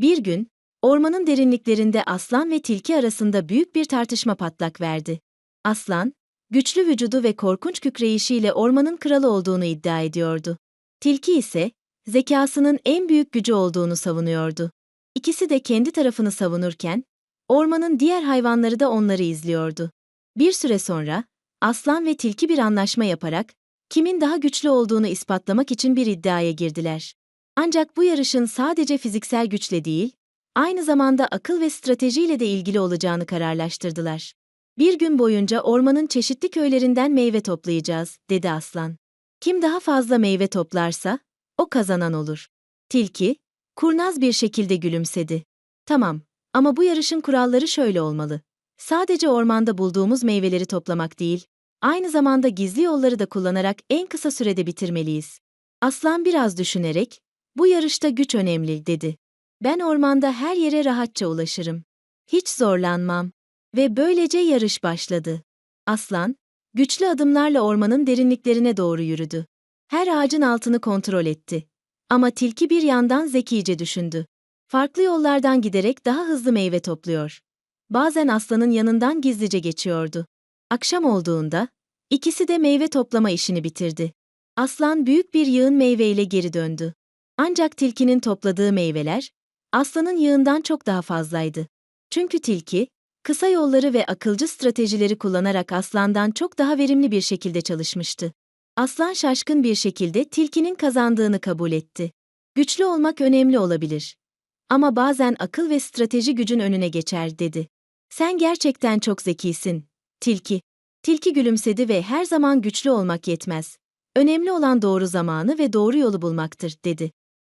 Bir gün, ormanın derinliklerinde aslan ve tilki arasında büyük bir tartışma patlak verdi. Aslan, güçlü vücudu ve korkunç kükreyişiyle ormanın kralı olduğunu iddia ediyordu. Tilki ise, zekasının en büyük gücü olduğunu savunuyordu. İkisi de kendi tarafını savunurken, ormanın diğer hayvanları da onları izliyordu. Bir süre sonra, aslan ve tilki bir anlaşma yaparak, kimin daha güçlü olduğunu ispatlamak için bir iddiaya girdiler. Ancak bu yarışın sadece fiziksel güçle değil, aynı zamanda akıl ve stratejiyle de ilgili olacağını kararlaştırdılar. Bir gün boyunca ormanın çeşitli köylerinden meyve toplayacağız, dedi aslan. Kim daha fazla meyve toplarsa, o kazanan olur. Tilki, kurnaz bir şekilde gülümsedi. Tamam, ama bu yarışın kuralları şöyle olmalı. Sadece ormanda bulduğumuz meyveleri toplamak değil, aynı zamanda gizli yolları da kullanarak en kısa sürede bitirmeliyiz. Aslan biraz düşünerek, bu yarışta güç önemli, dedi. Ben ormanda her yere rahatça ulaşırım. Hiç zorlanmam. Ve böylece yarış başladı. Aslan, güçlü adımlarla ormanın derinliklerine doğru yürüdü. Her ağacın altını kontrol etti. Ama tilki bir yandan zekice düşündü. Farklı yollardan giderek daha hızlı meyve topluyor. Bazen aslanın yanından gizlice geçiyordu. Akşam olduğunda, ikisi de meyve toplama işini bitirdi. Aslan büyük bir yığın meyveyle geri döndü. Ancak tilkinin topladığı meyveler, aslanın yığından çok daha fazlaydı. Çünkü tilki, kısa yolları ve akılcı stratejileri kullanarak aslandan çok daha verimli bir şekilde çalışmıştı. Aslan şaşkın bir şekilde tilkinin kazandığını kabul etti. Güçlü olmak önemli olabilir. Ama bazen akıl ve strateji gücün önüne geçer, dedi. Sen gerçekten çok zekisin, tilki. Tilki gülümsedi ve her zaman güçlü olmak yetmez. Önemli olan doğru zamanı ve doğru yolu bulmaktır, dedi.